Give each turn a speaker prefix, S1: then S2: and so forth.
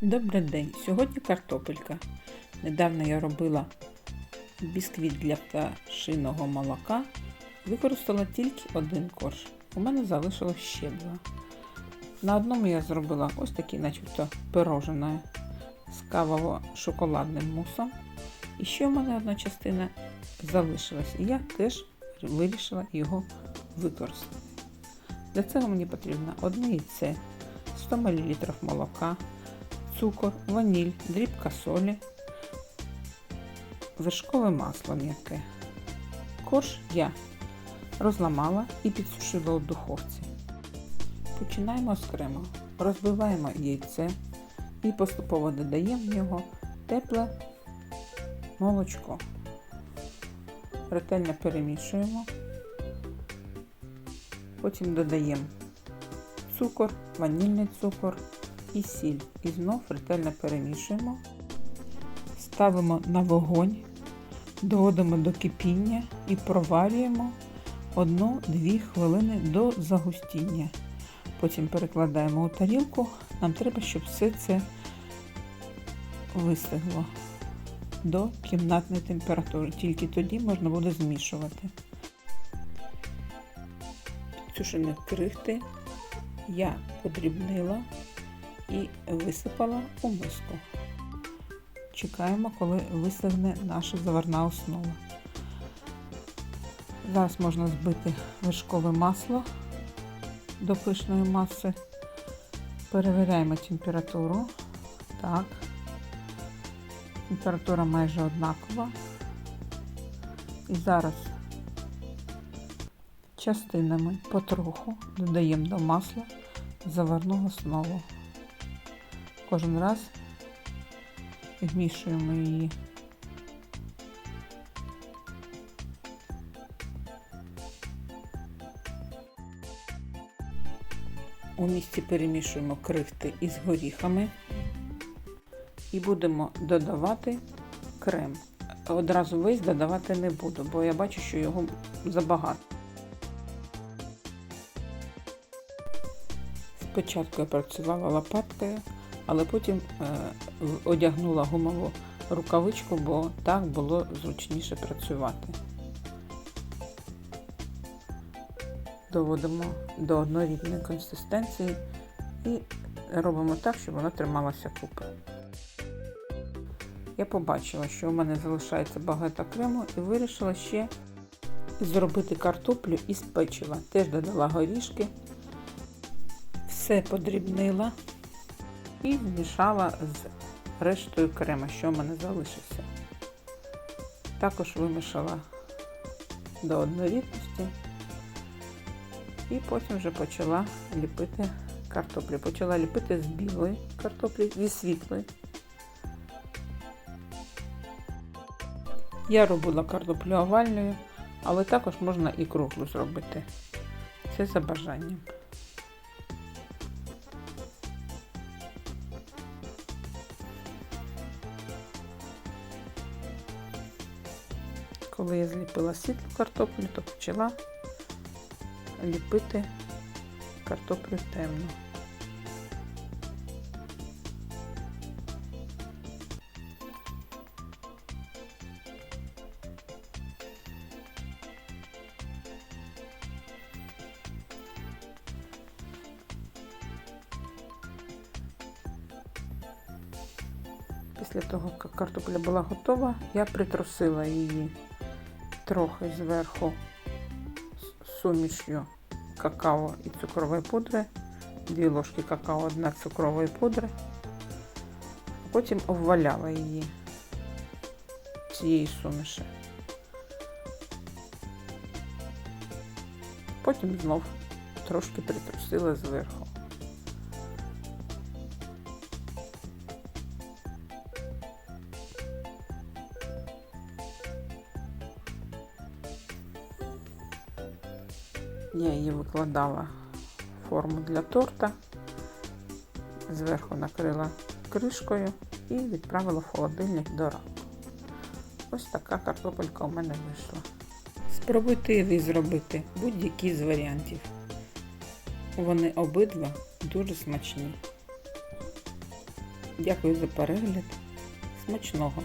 S1: Добрий день! Сьогодні картопелька. Недавно я робила бісквіт для пташиного молока. Використала тільки один корж. У мене залишилось ще два. На одному я зробила ось такі, начебто, пирожне з кавово-шоколадним мусом. І ще в мене одна частина залишилась. І я теж вирішила його використати. Для цього мені потрібно одне яйце, 100 мл молока, цукор, ваніль, дрібка солі, вершкове масло м'яке. Корж я розламала і підсушила у духовці. Починаємо з крему. Розбиваємо яйце і поступово додаємо в нього тепле молочко. Ретельно перемішуємо. Потім додаємо цукор, ванільний цукор і сіль. І знов ретельно перемішуємо. Ставимо на вогонь, доводимо до кипіння і проварюємо 1-2 хвилини до загустіння. Потім перекладаємо у тарілку. Нам треба, щоб все це вистигло до кімнатної температури. Тільки тоді можна буде змішувати. Підсушені крихти я подрібнила і висипала у миску. Чекаємо, коли вистигне наша заварна основа. Зараз можна збити вершкове масло до пишної маси. Перевіряємо температуру. Так. Температура майже однакова. І зараз частинами потроху додаємо до масла заварну основу. Кожен раз вмішуємо її. У місці перемішуємо крихти із горіхами і будемо додавати крем. Одразу весь додавати не буду, бо я бачу, що його забагато. Спочатку я працювала лопаткою, але потім е, одягнула гумову рукавичку, бо так було зручніше працювати. Доводимо до однорідної консистенції і робимо так, щоб вона трималася купи. Я побачила, що у мене залишається багато крему і вирішила ще зробити картоплю із печива. Теж додала горішки, все подрібнила і змішала з рештою крема, що в мене залишився. Також вимішала до однорідності і потім вже почала ліпити картоплю. Почала ліпити з білої картоплі, зі світлої. Я робила картоплю овальною, але також можна і круглу зробити. Це за бажанням. Коли я зліпила світлу картоплю, то почала ліпити картоплю темну. Після того, як картопля була готова, я притрусила її трохи зверху сумішю какао і цукрової пудри, 2 ложки какао, 1 цукрової пудри. Потім обваляла її цієї суміші. Потім знов трошки притрусила зверху. Я її викладала в форму для торта, зверху накрила кришкою і відправила в холодильник до ранку. Ось така картопелька у мене вийшла. Спробуйте ви зробити будь-який з варіантів. Вони обидва дуже смачні. Дякую за перегляд. Смачного!